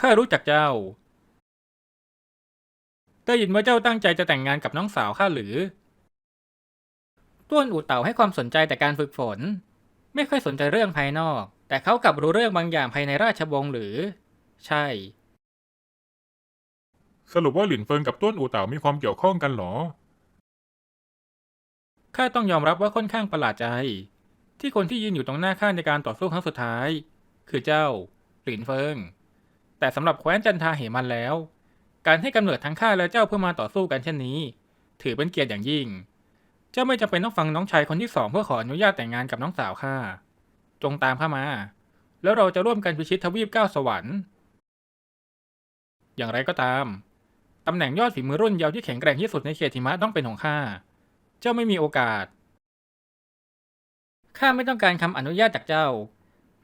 ข้ารู้จักเจ้า ได้ยินว่าเจ้าตั้งใจจะแต่งงานกับน้องสาวข้าหรือ ต้วนอู่เต่าให้ความสนใจแต่การฝึกฝน ไม่ค่อยสนใจเรื่องภายนอก แต่เขากลับรู้เรื่องบางอย่างภายในราชวงศ์หรือ ใช่ สรุปว่าหลินเฟิงกับต้วนอู่เต่ามีความเกี่ยวข้องกันเหรอ ข้าต้องยอมรับว่าค่อนข้างประหลาดใจ ที่คนที่ยืนอยู่ตรงหน้าข้าในการต่อสู้ครั้งสุดท้าย คือเจ้า หลินเฟิง แต่สำหรับแคว้นจันทาเหมันแล้ว การให้กำเนิดทั้งข้าและเจ้าเพื่อมาต่อสู้กันเช่นนี้ ถือเป็นเกียรติอย่างยิ่ง เจ้าไม่จำเป็นต้องฟังน้องชายคนที่สองเพื่อขออนุญาตแต่งงานกับน้องสาวข้า จงตามข้ามา แล้วเราจะร่วมกันพิชิตทวีปก้าสวรรค์ อย่างไรก็ตาม ตำแหน่งยอดฝีมือรุ่นเยาว์ที่แข็งแกร่งที่สุดในเขตหิมะต้องเป็นของข้า เจ้าไม่มีโอกาส ข้าไม่ต้องการคำอนุญาตจากเจ้า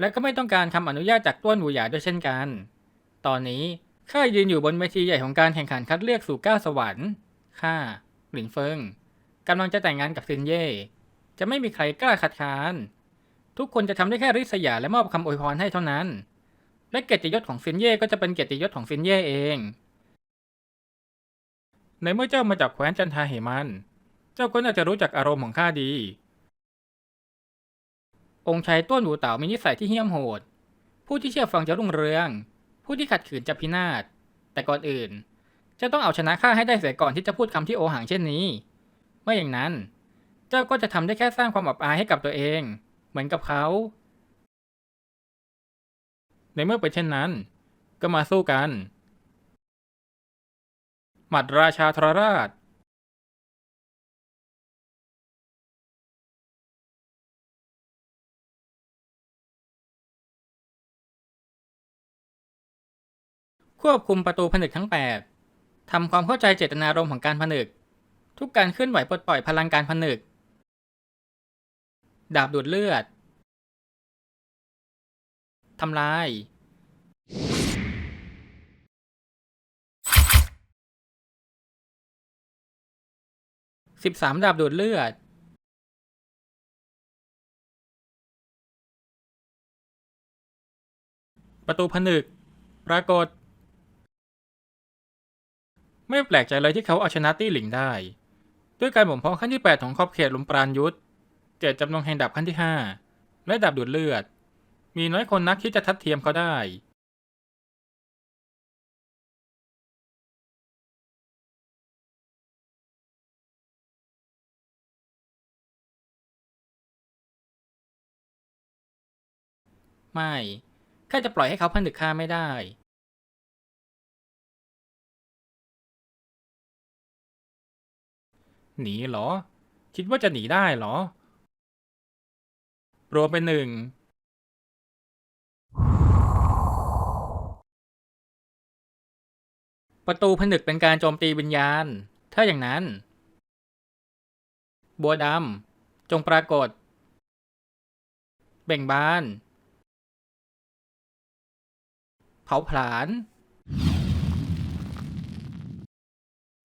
และก็ไม่ต้องการคำอนุญาตจากต้วนหูหยาด้วยเช่นกัน ตอนนี้ข้ายืนอยู่บนเวทีใหญ่ของการแข่งขันคัดเลือกสู่เก้าสวรรค์ข้าหลินเฟิงกำลังจะแต่งงานกับซินเย่จะไม่มีใครกล้าคัดค้าน ทุกคนจะทำได้แค่ริษยาและมอบคำอวยพรให้เท่านั้น และเกียรติยศของซินเย่ก็จะเป็นเกียรติยศของซินเย่เอง ในเมื่อเจ้ามาจากแคว้นจันทาเหมัน เจ้าก็น่าจะรู้จักอารมณ์ของข้าดี องค์ชายต้วนหูเต่ามีนิสัยที่เหี้ยมโหด ผู้ที่เชื่อฟังจะรุ่งเรือง ผู้ที่ขัดขืนจะพินาศ แต่ก่อนอื่น จะต้องเอาชนะข้าให้ได้เสียก่อนที่จะพูดคำที่โอหังเช่นนี้ไม่อย่างนั้น เจ้าก็จะทำได้แค่สร้างความอับอายให้กับตัวเอง เหมือนกับเขา ในเมื่อเป็นเช่นนั้น ก็มาสู้กัน หมัดราชาทรราช ควบคุมประตูผนึกทั้ง 8ทำความเข้าใจเจตนารมณ์ของการผนึก ทุกการเคลื่อนไหวปลดปล่อยพลังการผนึก ดาบดูดเลือด ทำลาย สิบสามดาบดูดเลือดประตูผนึก ปรากฏ ไม่แปลกใจเลยที่เขาเอาชนะตี้หลิงได้ ด้วยการบ่มเพาะขั้นที่ 8 ของขอบเขตลมปราณยุทธเจตจำนงแห่งดาบขั้นที่ 5 และดาบดูดเลือด มีน้อยคนนักที่จะทัดเทียมเขาได้ไม่ข้าจะปล่อยให้เขาผนึกข้าไม่ได้ หนีเหรอ คิดว่าจะหนีได้เหรอ รวมเป็นหนึ่งประตูผนึกเป็นการโจมตีวิญญาณ ถ้าอย่างนั้น บัวดำจงปรากฏ เบ่งบาน เผาผลาญ